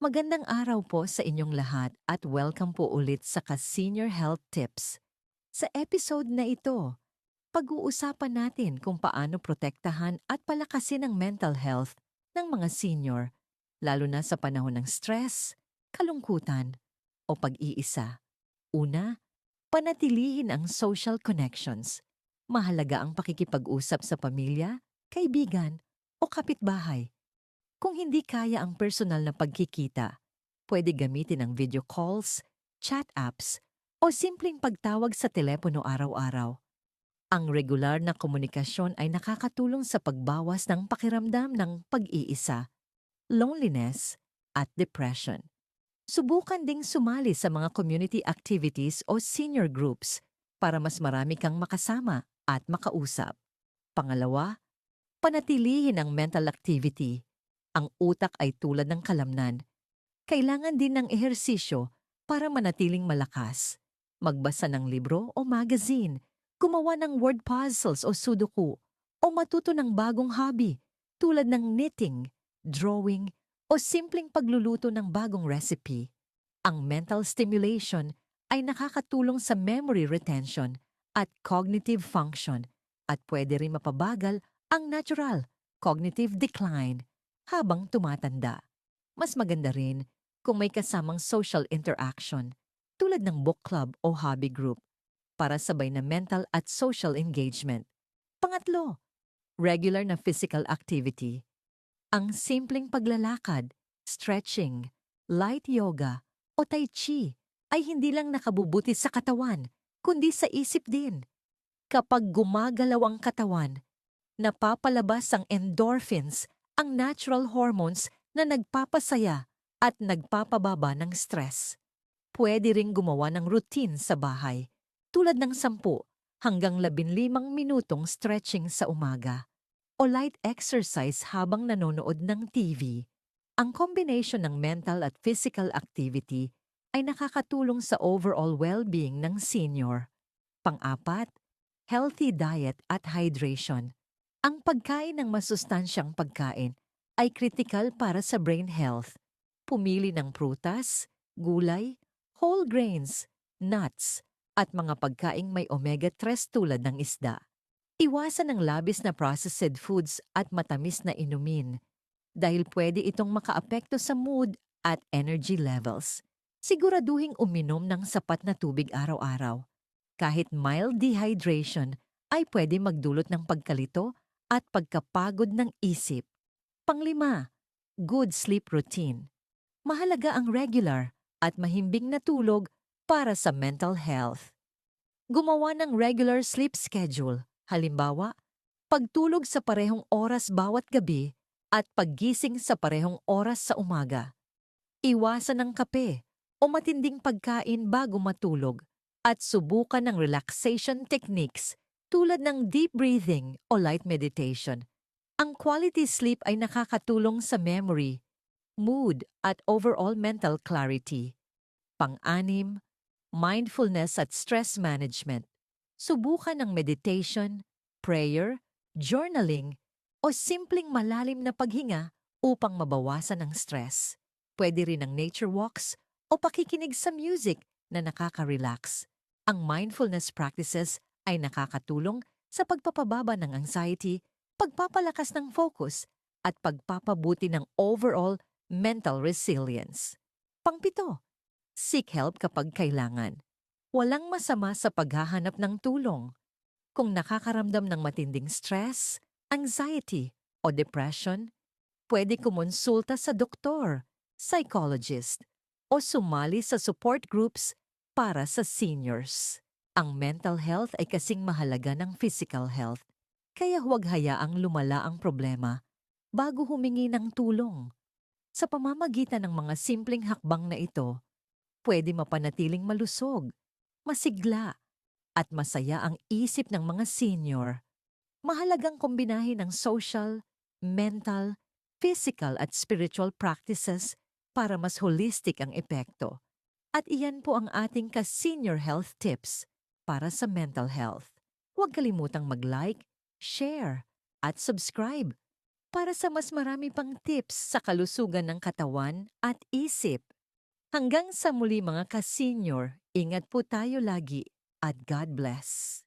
Magandang araw po sa inyong lahat at welcome po ulit sa Ka-Senior Health Tips. Sa episode na ito, pag-uusapan natin kung paano protektahan at palakasin ang mental health ng mga senior, lalo na sa panahon ng stress, kalungkutan, o pag-iisa. Una, panatilihin ang social connections. Mahalaga ang pakikipag-usap sa pamilya, kaibigan, o kapitbahay. Kung hindi kaya ang personal na pagkikita, pwede gamitin ang video calls, chat apps, o simpleng pagtawag sa telepono araw-araw. Ang regular na komunikasyon ay nakakatulong sa pagbawas ng pakiramdam ng pag-iisa, loneliness, at depression. Subukan ding sumali sa mga community activities o senior groups para mas marami kang makasama at makausap. Pangalawa, panatilihin ang mental activity ang utak ay tulad ng kalamnan. Kailangan din ng ehersisyo para manatiling malakas. Magbasa ng libro o magazine, gumawa ng word puzzles o sudoku, o matuto ng bagong hobby tulad ng knitting, drawing, o simpleng pagluluto ng bagong recipe. Ang mental stimulation ay nakakatulong sa memory retention at cognitive function at pwede rin mapabagal ang natural cognitive decline habang tumatanda. Mas maganda rin kung may kasamang social interaction tulad ng book club o hobby group para sabay na mental at social engagement. Pangatlo, regular na physical activity. Ang simpleng paglalakad, stretching, light yoga o tai chi ay hindi lang nakabubuti sa katawan, kundi sa isip din. Kapag gumagalaw ang katawan, napapalabas ang endorphins ang natural hormones na nagpapasaya at nagpapababa ng stress. Pwede ring gumawa ng routine sa bahay, tulad ng 10 hanggang 15 minutong stretching sa umaga o light exercise habang nanonood ng TV. Ang combination ng mental at physical activity ay nakakatulong sa overall well-being ng senior. Pang-apat, healthy diet at hydration. Ang pagkain ng masustansyang pagkain ay kritikal para sa brain health. Pumili ng prutas, gulay, whole grains, nuts, at mga pagkaing may omega-3 tulad ng isda. Iwasan ang labis na processed foods at matamis na inumin dahil pwede itong makaapekto sa mood at energy levels. Siguraduhing uminom ng sapat na tubig araw-araw. Kahit mild dehydration ay pwede magdulot ng pagkalito at pagkapagod ng isip. Panglima, good sleep routine. Mahalaga ang regular at mahimbing na tulog para sa mental health. Gumawa ng regular sleep schedule, halimbawa, pagtulog sa parehong oras bawat gabi at paggising sa parehong oras sa umaga. Iwasan ng kape o matinding pagkain bago matulog at subukan ng relaxation techniques tulad ng deep breathing o light meditation. Ang quality sleep ay nakakatulong sa memory, mood at overall mental clarity. Pang-anim, mindfulness at stress management. Subukan ng meditation, prayer, journaling, o simpleng malalim na paghinga upang mabawasan ang stress. Pwede rin ang nature walks o pakikinig sa music na nakaka-relax. Ang mindfulness practices ay nakakatulong sa pagpapababa ng anxiety, pagpapalakas ng focus, at pagpapabuti ng overall mental resilience. Pangpito, seek help kapag kailangan. Walang masama sa paghahanap ng tulong. Kung nakakaramdam ng matinding stress, anxiety, o depression, pwede kumonsulta sa doktor, psychologist, o sumali sa support groups para sa seniors. Ang mental health ay kasing mahalaga ng physical health, kaya huwag hayaang lumala ang problema bago humingi ng tulong. Sa pamamagitan ng mga simpleng hakbang na ito, pwede mapanatiling malusog, masigla, at masaya ang isip ng mga senior. Mahalagang kombinahin ng social, mental, physical at spiritual practices para mas holistic ang epekto. At iyan po ang ating ka-senior health tips para sa mental health. Huwag kalimutang mag-like, share, at subscribe para sa mas marami pang tips sa kalusugan ng katawan at isip. Hanggang sa muli mga ka-senior, ingat po tayo lagi at God bless.